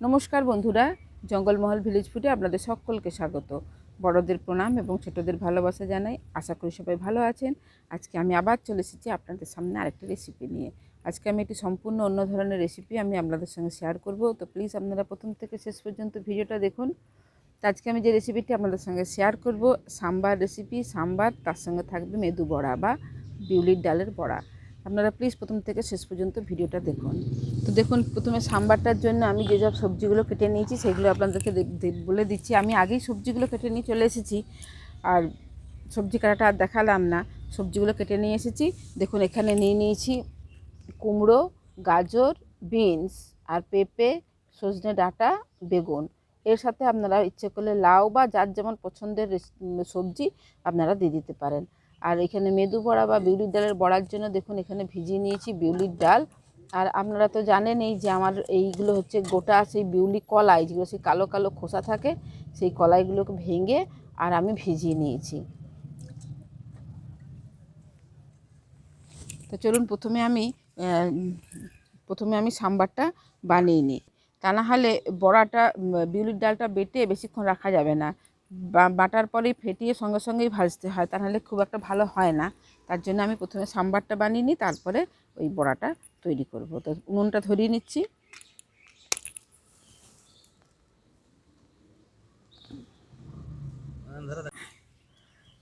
নমস্কার বন্ধুরা, জঙ্গলমহল ভিলেজ ফুডে আপনাদের সকলকে স্বাগত। বড়দের প্রণাম এবং ছোটদের ভালোবাসা জানাই। আশা করি সবাই ভালো আছেন। আজকে আমি আবার চলে এসেছি আপনাদের সামনে আরেকটা রেসিপি নিয়ে। আজকে আমি একটি সম্পূর্ণ অন্য ধরনের রেসিপি আমি আপনাদের সঙ্গে শেয়ার করব। তো প্লিজ আপনারা প্রথম থেকে শেষ পর্যন্ত ভিডিওটা দেখুন। তো আজকে আমি যে রেসিপিটি আপনাদের সঙ্গে শেয়ার করব, সাম্বার রেসিপি সাম্বার, তার সঙ্গে থাকবে মেদু বড়া বা বিউলির ডালের বড়া। আপনারা প্লিজ প্রথম থেকে শেষ পর্যন্ত ভিডিওটা দেখুন। তো দেখুন, প্রথমে সাম্বারটার জন্য আমি যে সব সবজিগুলো কেটে নিয়েছি, সেগুলো আপনাদেরকে বলে দিচ্ছি। আমি আগেই সবজিগুলো কেটে নিয়ে চলে এসেছি, আর সবজি কাটাটা আর দেখালাম না। সবজিগুলো কেটে নিয়ে এসেছি। দেখুন, এখানে নিয়ে নিয়েছি কুমড়ো, গাজর, বিনস আর পেঁপে, সজনে ডাটা, বেগুন। এর সাথে আপনারা ইচ্ছে করলে লাউ বা যার যেমন পছন্দের সবজি আপনারা দিয়ে দিতে পারেন। আর এখানে মেদু বড়া বা বিউলির ডালের বড়ার জন্য দেখুন এখানে ভিজিয়ে নিয়েছি বিউলির ডাল। আর আপনারা তো জানেনই যে আমার এইগুলো হচ্ছে গোটা সেই বিউলি কলাই, যেগুলো সেই কালো কালো খোসা থাকে, সেই কলাইগুলোকে ভেঙে আর আমি ভিজিয়ে নিয়েছি। তো চলুন প্রথমে আমি প্রথমে আমি সাম্বারটা বানিয়ে নিই। তা না হলে বড়াটা বিউলির ডালটা বেটে বেশিক্ষণ রাখা যাবে না। বাটার পরেই ফেটিয়ে সঙ্গে সঙ্গেই ভাজতে হয়, তা নাহলে খুব একটা ভালো হয় না। তার জন্য আমি প্রথমে সাম্বারটা বানিয়ে নিই, তারপরে ওই বড়াটা তৈরি করব। তো উনুনটা ধরিয়ে নিচ্ছি।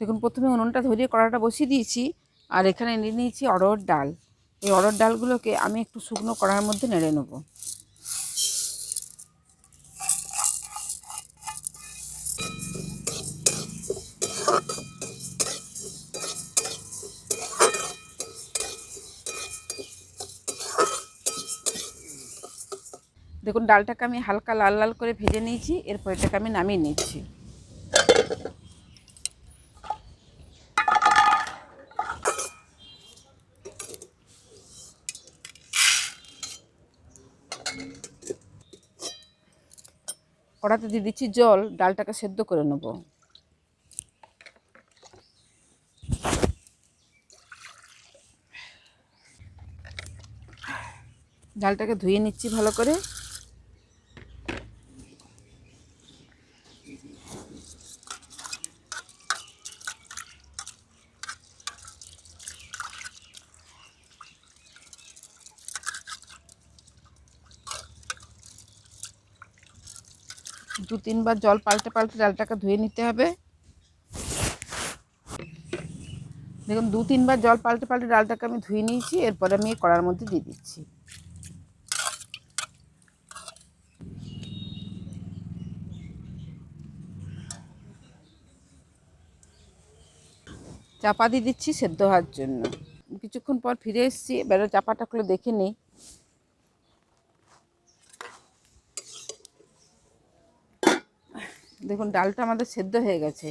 দেখুন, প্রথমে উনুনটা ধরিয়ে কড়াটা বসিয়ে দিয়েছি, আর এখানে নিয়ে নিয়েছি অড়হর ডাল। এই অড়হর ডালগুলোকে আমি একটু শুকনো কড়ার মধ্যে নেড়ে নেব। দেখুন, ডালটাকে আমি হালকা লাল লাল করে ভেজে নিয়েছি, এরপর এটাকে আমি নামিয়ে নিচ্ছি। কড়াতে দিয়ে দিচ্ছি জল, ডালটাকে সেদ্ধ করে নেব। ডালটাকে ধুয়ে নিচ্ছি ভালো করে। দু তিনবার জল পাল্টে পাল্টে ডালটাকে ধুয়ে নিতে হবে। দেখুন, দু তিনবার জল পাল্টে পাল্টে ডালটাকে আমি ধুয়ে নিয়েছি, এরপরে আমি কড়ার মধ্যে দিয়ে দিচ্ছি। চাপা দিয়ে দিচ্ছি সেদ্ধ হওয়ার জন্য। কিছুক্ষণ পর ফিরে এসেছি, এবারে চাপাটা খুলে দেখে নিই। দেখুন, ডালটা আমাদের সেদ্ধ হয়ে গেছে।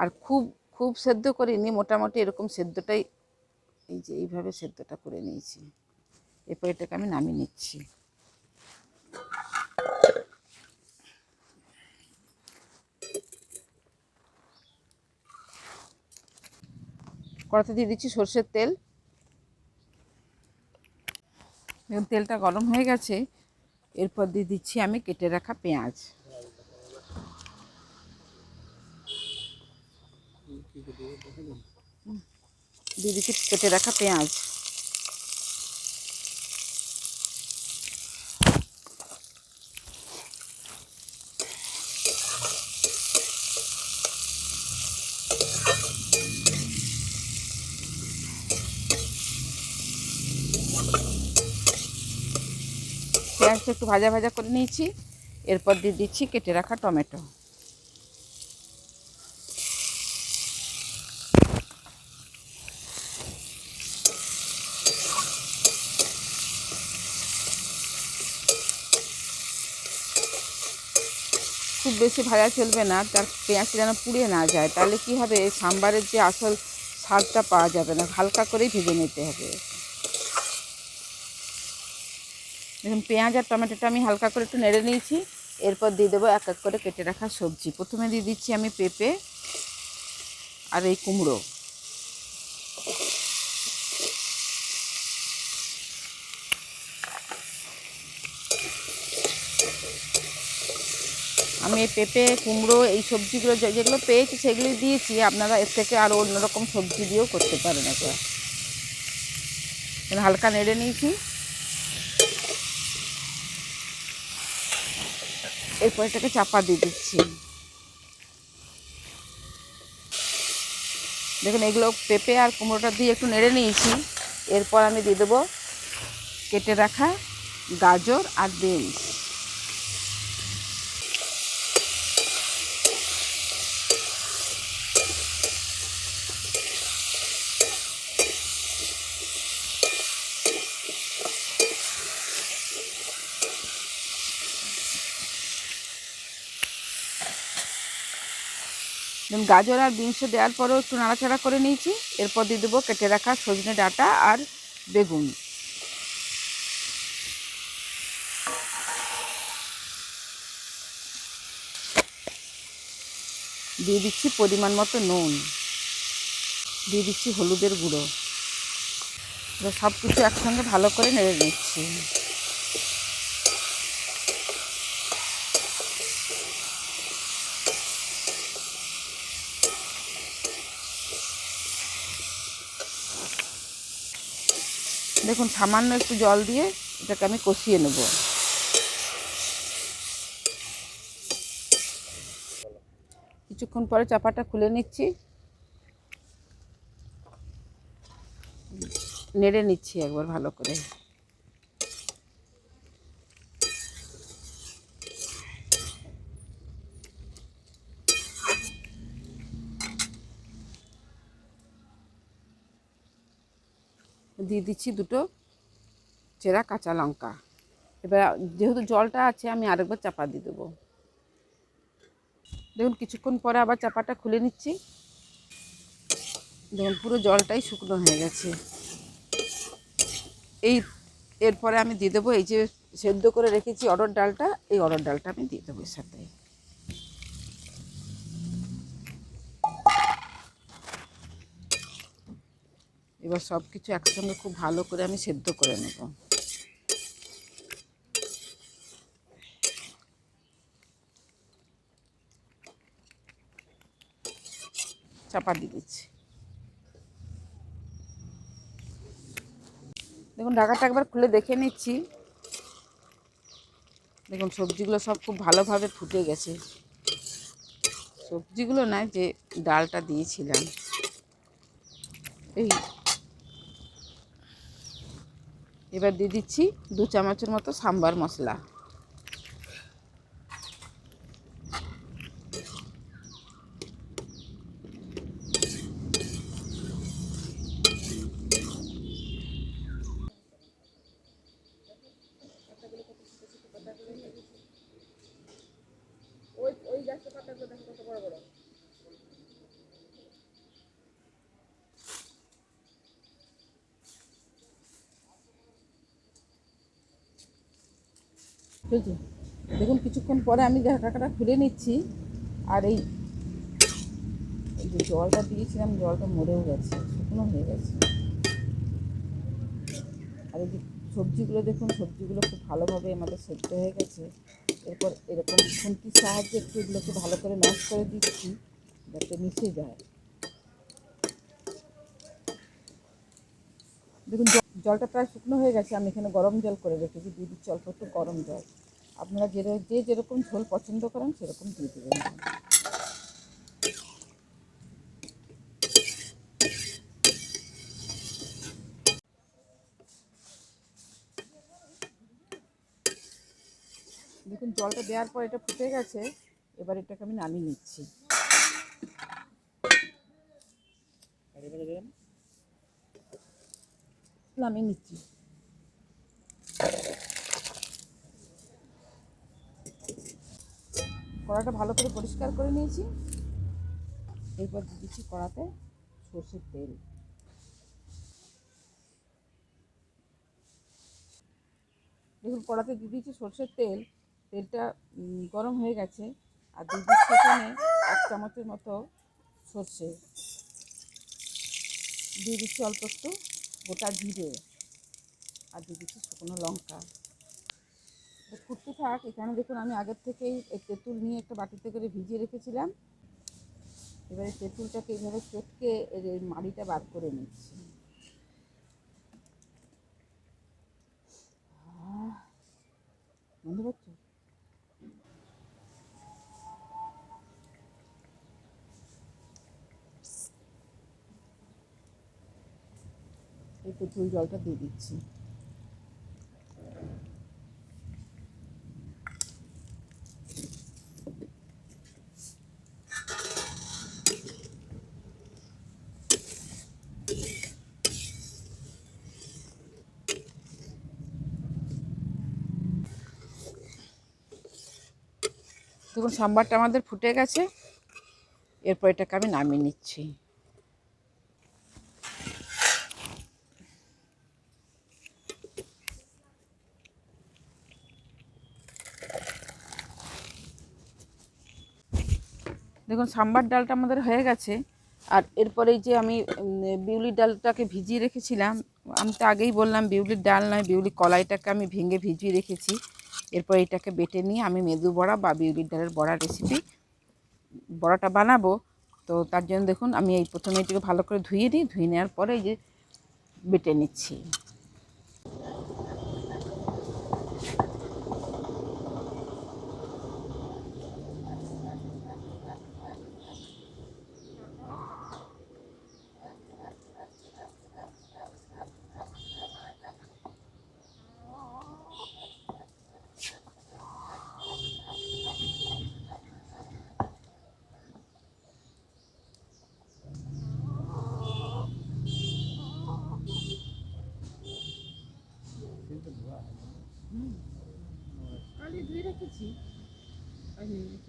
আর খুব খুব সেদ্ধ করিনি, মোটামুটি এরকম সেদ্ধটাই এই যে এইভাবে সেদ্ধটা করে নিয়েছি। এরপর এটাকে আমি নামিয়ে নিচ্ছি। কড়াতে দিয়ে দিচ্ছি সর্ষের তেল। তেলটা গরম হয়ে গেছে। এরপর দিয়ে দিচ্ছি আমি কেটে রাখা পেঁয়াজ। দিয়ে কেটে রাখা পেঁয়াজ। পেঁয়াজটা একটু ভাজা ভাজা করে নিয়েছি, এরপর দিয়ে দিচ্ছি কেটে রাখা টমেটো। বেশি ভাজা চলবে না, তার পেঁয়াজটা যেন পুড়ে না যায়, তাহলে কি হবে? সাম্বারের যে আসল স্বাদটা পাওয়া যাবে না, হালকা করেই ভেজে নিতে হবে। দেখুন, পেঁয়াজ আর টমেটোটা আমি হালকা করে একটু নেড়ে নিয়েছি, এরপর দিয়ে দেবো এক এক করে কেটে রাখা সবজি। প্রথমে দিয়ে দিচ্ছি আমি পেঁপে আর এই কুমড়ো। আমি পেঁপে, কুমড়ো এই সবজিগুলো যেগুলো পেয়েছি সেগুলি দিয়েছি। আপনারা এর থেকে আরও অন্যরকম সবজি দিয়েও করতে পারেন এটা এবার হালকা নেড়ে নিয়েছি। এরপর এটাকে চাপা দিয়ে দিচ্ছি। দেখুন, এগুলো পেঁপে আর কুমড়োটা দিয়ে একটু নেড়ে নিয়েছি। এরপর আমি দিয়ে দেবো কেটে রাখা গাজর আর বিনস। যেমন গাজর আর বিনস দেওয়ার পরেও একটু নাড়াচাড়া করে নিয়েছি। এরপর দিয়ে দেবো কেটে রাখা সজনে ডাঁটা আর বেগুন। দিয়ে দিচ্ছি পরিমাণ মতো নুন। দিয়ে দিচ্ছি হলুদের গুঁড়ো। সব কিছু একসঙ্গে ভালো করে নেড়ে নিচ্ছি। দেখুন, সামান্য একটু জল দিয়ে এটাকে আমি কষিয়ে নেব। কিছুক্ষণ পরে চাপাটা খুলে নিচ্ছি। নেড়ে নিচ্ছি একবার ভালো করে। দিয়ে দিচ্ছি দুটো চেরা কাঁচা লঙ্কা। এবার যেহেতু জলটা আছে, আমি আরেকবার চাপা দিয়ে দেবো। দেখুন, কিছুক্ষণ পরে আবার চাপাটা খুলে নিচ্ছি। দেখুন, পুরো জলটাই শুকনো হয়ে গেছে। এই এরপরে আমি দিয়ে দেবো, এই যে সেদ্ধ করে রেখেছি অরড় ডালটা, এই অরড় ডালটা আমি দিয়ে দেবো এর সাথে। এবার সব কিছু একসঙ্গে খুব ভালো করে আমি সেদ্ধ করে নেব। চাপা দিয়ে দিচ্ছি। দেখুন, ঢাকাটা একবার খুলে দেখে নিচ্ছি। দেখুন, সবজিগুলো সব খুব ভালোভাবে ফুটে গেছে। সবজিগুলো না যে ডালটা দিয়েছিলাম। এই এবার দিয়ে দিচ্ছি দু চামচের মতো সাম্বার মশলা। বুঝলি? দেখুন, কিছুক্ষণ পরে আমি ঢাকাটা খুলে নিচ্ছি, আর এই যে জলটা দিয়েছিলাম, জলটা মরেও গেছে, শুকনো হয়ে গেছে। আর এই যে সবজিগুলো দেখুন, সবজিগুলো খুব ভালোভাবে আমাদের সেদ্ধ হয়ে গেছে। এরপর এরকম খুন্তির সাহায্যে একটু এগুলোকে ভালো করে ম্যাশ করে দিচ্ছি, যাতে মিশে যায়। দেখুন জলটা প্রায় শুকনো হয়ে গেছে, আমি এখানে গরম জল করে রেখেছি, দিয়ে দিচ্ছি অল্প একটু গরম জল। আপনারা যে যে যেরকম ঝোল পছন্দ করেন, সেরকম দিয়ে দেবেন। দেখুন, জলটা দেওয়ার পর এটা ফুটে গেছে, এবার এটাকে আমি নামিয়ে নিচ্ছি। নামিয়ে নিচ্ছি কড়াটা ভালো করে পরিষ্কার করে নিয়েছি। এরপর দিচ্ছি কড়াতে সর্ষের তেল। দেখুন, কড়াতে দিয়ে দিচ্ছি সর্ষের তেল। তেলটা গরম হয়ে গেছে। আর দিয়ে দিচ্ছি এখানে এক চামচের মতো সর্ষে। দিয়ে দিচ্ছি অল্প একটু গোটা জিরে আর দিয়ে দিচ্ছি শুকনো লঙ্কা। ফুটতে থাক এখানে দেখুন আমি আগের থেকেই এই তেঁতুল নিয়ে একটা বাটিতে করে ভিজিয়ে রেখেছিলাম। এবারে তেঁতুলটাকে এইভাবে চটকে এর মাড়িটা বার করে নিচ্ছি। আহ, তেঁতুল জলটা দিয়ে দিচ্ছি। দেখুন সাম্বারটা আমাদের ফুটে গেছে। এরপর এটাকে আমি নামিয়ে নিচ্ছি। দেখুন, সাম্বার ডালটা আমাদের হয়ে গেছে। আর এরপরে যে আমি বিউলির ডালটাকে ভিজিয়ে রেখেছিলাম, আমি তো আগেই বললাম, বিউলির ডাল নয় বিউলি কলাইটাকে আমি ভেঙে ভিজিয়ে রেখেছি। এরপর এটাকে বেটে নিয়ে আমি মেদু বড়া বা বিউলির ডালের বড়া রেসিপি বড়াটা বানাবো। তো তার জন্য দেখুন, আমি এই প্রথমে এটাকে ভালো করে ধুয়ে দিই ধুয়ে নেওয়ার পরে এই যে বেটে নিচ্ছি।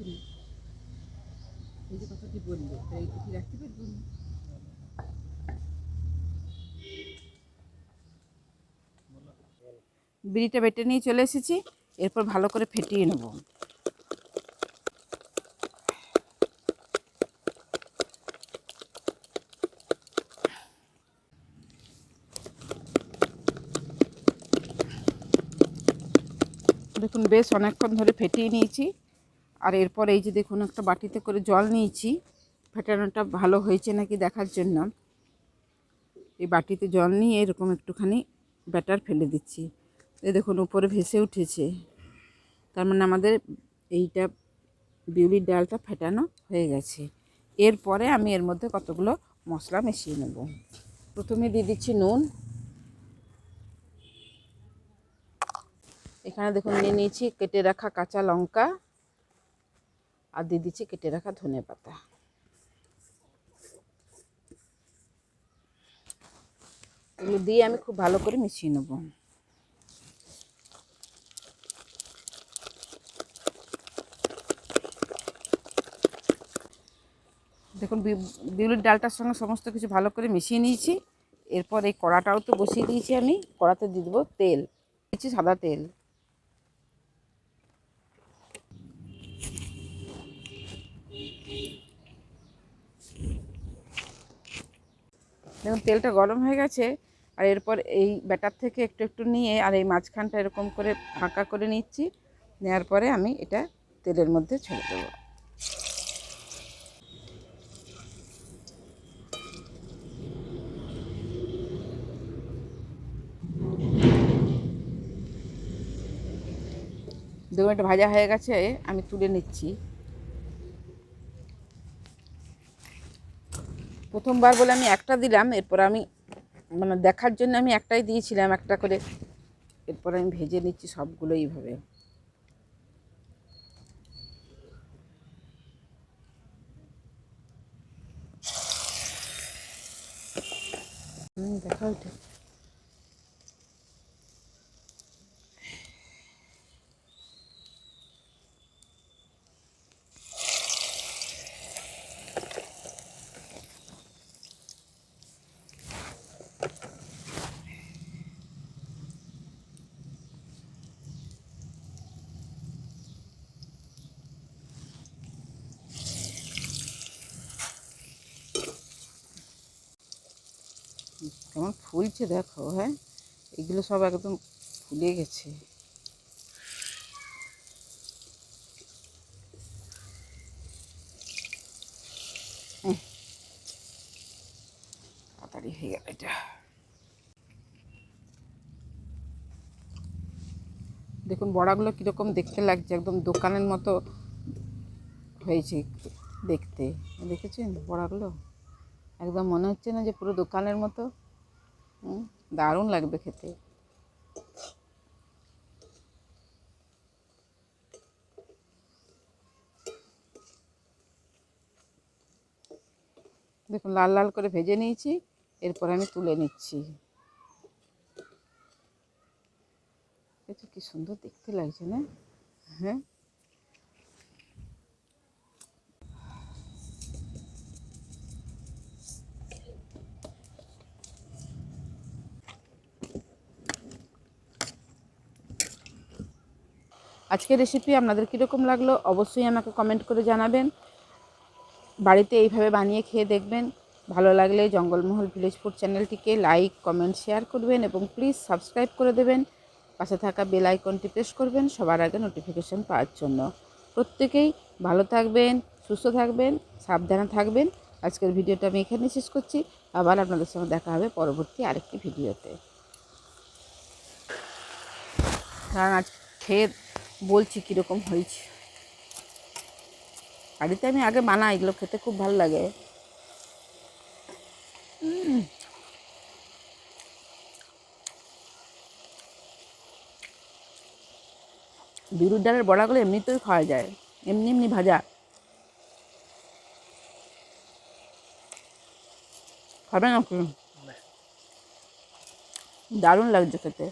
এই যে কথাটি তাই কি রাখতে বিড়িটা বেটে নিয়ে চলে এসেছি, এরপর ভালো করে ফেটিয়ে নেব। দেখুন, বেশ অনেকক্ষণ ধরে ফেটিয়ে নিয়েছি। আর এরপর এই যে দেখুন, একটা বাটিতে করে জল নিয়েছি। ফেটানোটা ভালো হয়েছে নাকি দেখার জন্য। এই বাটিতে জল নিয়ে এরকম একটুখানি ব্যাটার ফেলে দিচ্ছি। এই দেখুন, উপরে ভেসে উঠেছে। তার মানে আমাদের এইটা বিউলির ডালটা ফেটানো হয়ে গেছে। এরপরে আমি এর মধ্যে কতগুলো মশলা মিশিয়ে নেব। প্রথমে দিয়ে দিচ্ছি নুন। এখানে দেখুন, নিয়ে নিয়েছি, কেটে রাখা কাঁচা লঙ্কা। আর দিয়ে দিচ্ছি কেটে রাখা ধনে পাতা। এগুলো দিয়ে আমি খুব ভালো করে মিশিয়ে নেব। দেখুন বিউলির ডালটার সঙ্গে সমস্ত কিছু ভালো করে মিশিয়ে নিয়েছি। এরপর এই কড়াটাও তো বসিয়ে দিয়েছি আমি। কড়াতে দিয়ে দেবো তেল, দিচ্ছি সাদা তেল। দেখুন তেলটা গরম হয়ে গেছে, আর এরপর এই ব্যাটার থেকে একটু একটু নিয়ে আর এই মাঝখানটা এরকম করে ফাঁকা করে নিচ্ছি নেওয়ার পরে আমি এটা তেলের মধ্যে ছেড়ে দেবো। দেখুন এটা ভাজা হয়ে গেছে, আমি তুলে নিচ্ছি। প্রথমবার বলে আমি একটা দিলাম, এরপর আমি মানে দেখার জন্য আমি একটাই দিয়েছিলাম, একটা করে। এরপর আমি ভেজে নিচ্ছি সবগুলো এইভাবে। দেখা ওঠে কেমন ফুলছে দেখো হ্যাঁ? এগুলো সব একদম ফুলে গেছে। তাড়াতাড়ি হয়ে গেল এটা। দেখুন, বড়াগুলো কীরকম দেখতে লাগছে, একদম দোকানের মতো হয়েছে দেখতে। দেখেছেন বড়াগুলো? একদম মনে হচ্ছে না যে পুরো দোকানের মতো। দারুণ লাগবে খেতে। দেখুন, লাল লাল করে ভেজে নিয়েছি, এরপর আমি তুলে নিচ্ছি। এটা কি সুন্দর দেখতে লাগছে না? হ্যাঁ? আজকের রেসিপি আপনাদের কীরকম লাগল অবশ্যই আমাকে কমেন্ট করে জানাবেন। বাড়িতে এইভাবে বানিয়ে খেয়ে দেখবেন। ভালো লাগলে জঙ্গলমহল ভিলেজ ফুড চ্যানেলটিকে লাইক কমেন্ট শেয়ার করবেন এবং প্লিজ সাবস্ক্রাইব করে দেবেন। পাশে থাকা বেল আইকনটি প্রেস করবেন সবার আগে নোটিফিকেশন পাওয়ার জন্য। প্রত্যেকেই ভালো থাকবেন, সুস্থ থাকবেন, সাবধানে থাকবেন। আজকের ভিডিওটা আমি এখানে শেষ করছি। আবার আপনাদের সঙ্গে দেখা হবে পরবর্তী আরেকটি ভিডিওতে। কারণ আজ খেয়ে বলছি কীরকম হয়েছে। বাড়িতে আমি আগে বানাই এগুলো খেতে খুব ভালো লাগে। বিরুর ডালের বড়াগুলো এমনিতেই খাওয়া যায় এমনি এমনি ভাজা। খাবে না দারুণ লাগছে খেতে।